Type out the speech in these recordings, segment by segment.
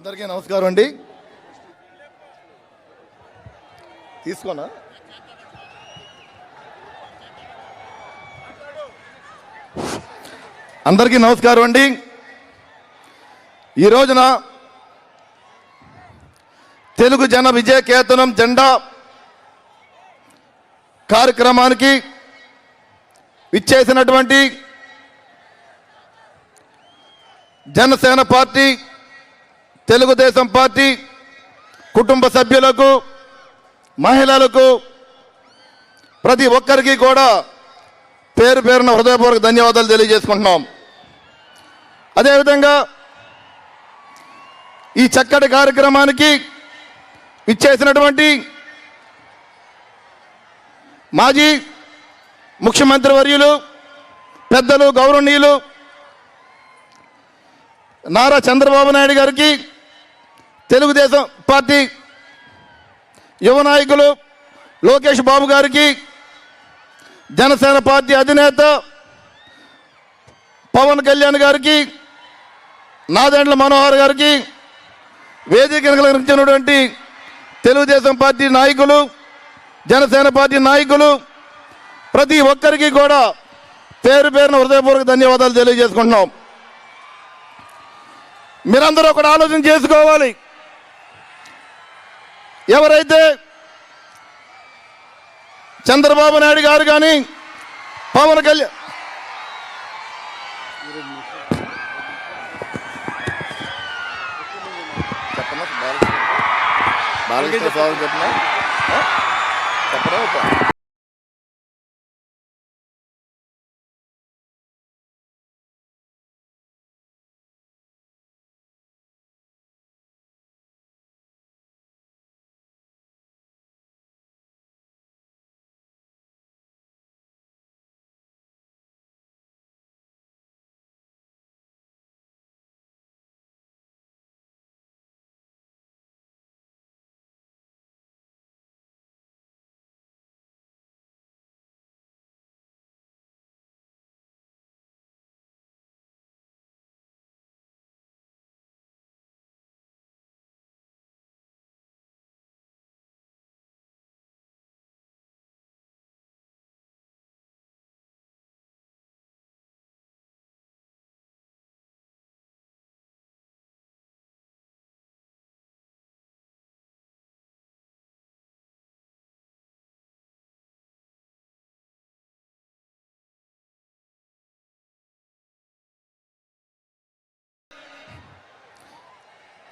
అందరికీ నమస్కారం అండి. తీసుకోనా? అందరికీ నమస్కారం అండి. ఈ రోజున తెలుగు జన విజయ కేతనం జెండా కార్యక్రమానికి విచ్చేసినటువంటి జనసేన పార్టీ తెలుగుదేశం పార్టీ కుటుంబ సభ్యులకు మహిళలకు ప్రతి ఒక్కరికి కూడా పేరు పేరున హృదయపూర్వక ధన్యవాదాలు తెలియజేసుకుంటున్నాం. అదేవిధంగా ఈ చక్కటి కార్యక్రమానికి ఇచ్చేసినటువంటి మాజీ ముఖ్యమంత్రి వర్యులు పెద్దలు గౌరవనీయులు నారా చంద్రబాబు నాయుడు గారికి తెలుగుదేశం పార్టీ యువ నాయకులు లోకేష్ బాబు గారికి జనసేన పార్టీ అధినేత పవన్ కళ్యాణ్ గారికి నాదెండ్ల మనోహర్ గారికి వేదిక కలిగించినటువంటి తెలుగుదేశం పార్టీ నాయకులు జనసేన పార్టీ నాయకులు ప్రతి ఒక్కరికి కూడా పేరు పేరున హృదయపూర్వక ధన్యవాదాలు తెలియజేసుకుంటున్నాం. మీరందరూ ఒకటి ఆలోచన చేసుకోవాలి. ఎవరైతే చంద్రబాబు నాయుడు గారు కానీ పవన్ కళ్యాణ్ చెప్పనా? బాలకృష్ణ స్వామి చెప్పనా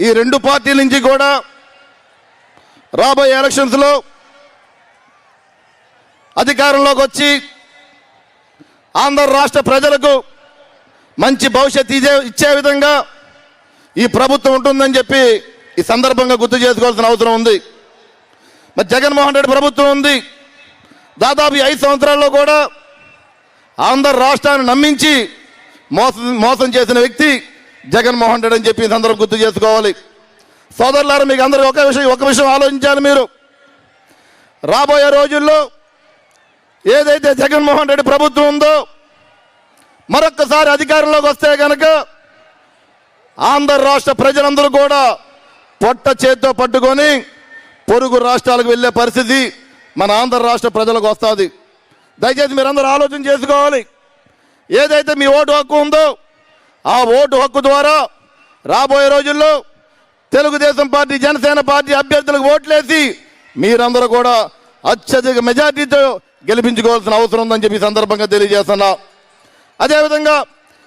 ఈ రెండు పార్టీల నుంచి కూడా రాబోయే ఎలక్షన్స్లో అధికారంలోకి వచ్చి ఆంధ్ర రాష్ట్ర ప్రజలకు మంచి భవిష్యత్తు ఇదే ఇచ్చే విధంగా ఈ ప్రభుత్వం ఉంటుందని చెప్పి ఈ సందర్భంగా గుర్తు చేసుకోవాల్సిన అవసరం ఉంది. మరి జగన్మోహన్ రెడ్డి ప్రభుత్వం ఉంది. దాదాపు ఐదు సంవత్సరాల్లో కూడా ఆంధ్ర రాష్ట్రాన్ని నమ్మించి మోసం మోసం చేసిన వ్యక్తి జగన్మోహన్ రెడ్డి అని చెప్పి అందరం గుర్తు చేసుకోవాలి. సోదరులారు మీకు అందరూ ఒక విషయం ఒక విషయం ఆలోచించాలి మీరు. రాబోయే రోజుల్లో ఏదైతే జగన్మోహన్ రెడ్డి ప్రభుత్వం ఉందో మరొక్కసారి అధికారంలోకి వస్తే కనుక ఆంధ్ర రాష్ట్ర ప్రజలందరూ కూడా పొట్ట చేత్తో పట్టుకొని పొరుగు రాష్ట్రాలకు వెళ్ళే పరిస్థితి మన ఆంధ్ర రాష్ట్ర ప్రజలకు వస్తుంది. దయచేసి మీరందరూ ఆలోచన చేసుకోవాలి. ఏదైతే మీ ఓటు హక్కు ఉందో ఆ ఓటు హక్కు ద్వారా రాబోయే రోజుల్లో తెలుగుదేశం పార్టీ జనసేన పార్టీ అభ్యర్థులకు ఓట్లేసి మీరందరూ కూడా అత్యధిక మెజార్టీతో గెలిపించుకోవాల్సిన అవసరం ఉందని చెప్పి సందర్భంగా తెలియజేస్తున్నా. అదేవిధంగా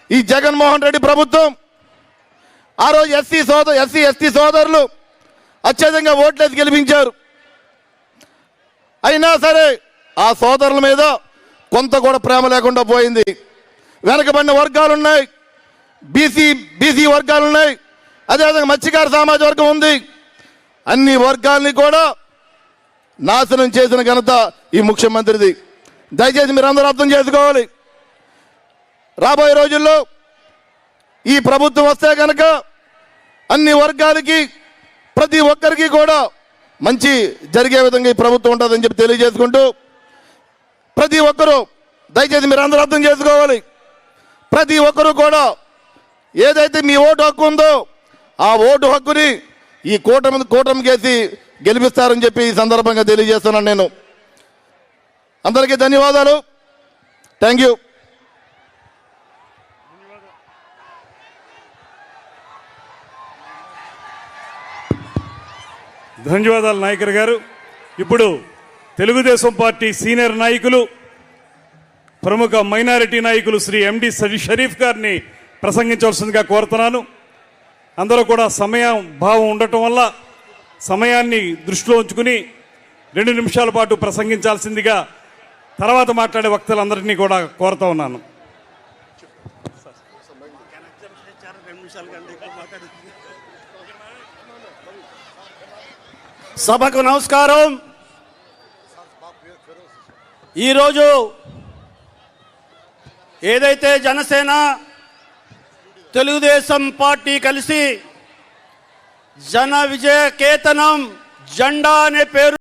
ఈ జగన్మోహన్ రెడ్డి ప్రభుత్వం ఆ రోజు ఎస్సీ సోదరు ఎస్సీ ఎస్టీ సోదరులు అత్యధికంగా ఓట్లేసి గెలిపించారు. అయినా సరే ఆ సోదరుల మీద కొంత కూడా ప్రేమ లేకుండా పోయింది. వెనకబడిన వర్గాలు ఉన్నాయి బీసీ బీసీ వర్గాలు ఉన్నాయి. అదేవిధంగా మత్స్యకార సామాజిక వర్గం ఉంది. అన్ని వర్గాల్ని కూడా నాశనం చేసిన ఘనత ఈ ముఖ్యమంత్రిది. దయచేసి మీరు అందరూ అర్థం చేసుకోవాలి. రాబోయే రోజుల్లో ఈ ప్రభుత్వం వస్తే కనుక అన్ని వర్గాలకి ప్రతి ఒక్కరికి కూడా మంచి జరిగే విధంగా ఈ ప్రభుత్వం ఉంటుందని చెప్పి తెలియజేసుకుంటూ ప్రతి ఒక్కరూ దయచేసి మీరు అందరూ అర్థం చేసుకోవాలి. ప్రతి ఒక్కరూ కూడా ఏదైతే మీ ఓటు హక్కు ఉందో ఆ ఓటు హక్కుని ఈ కూటమి కూటమికేసి గెలిపిస్తారని చెప్పి ఈ సందర్భంగా తెలియజేస్తున్నాను నేను. అందరికీ ధన్యవాదాలు. థ్యాంక్ యూ ధన్యవాదాలు నాయకర్ గారు. ఇప్పుడు తెలుగుదేశం పార్టీ సీనియర్ నాయకులు ప్రముఖ మైనారిటీ నాయకులు శ్రీ ఎండి షరీఫ్ గారిని ప్రసంగించవలసిందిగా కోరుతున్నాను. అందరూ కూడా సమయం భావం ఉండటం వల్ల సమయాన్ని దృష్టిలో ఉంచుకుని రెండు నిమిషాల పాటు ప్రసంగించాల్సిందిగా తర్వాత మాట్లాడే వక్తలందరినీ కూడా కోరుతా ఉన్నాను. సభకు నమస్కారం. ఈరోజు ఏదైతే జనసేన తెలుగుదేశం పార్టీ కలిసి జన విజయ కేతనం జెండా అనే పేరు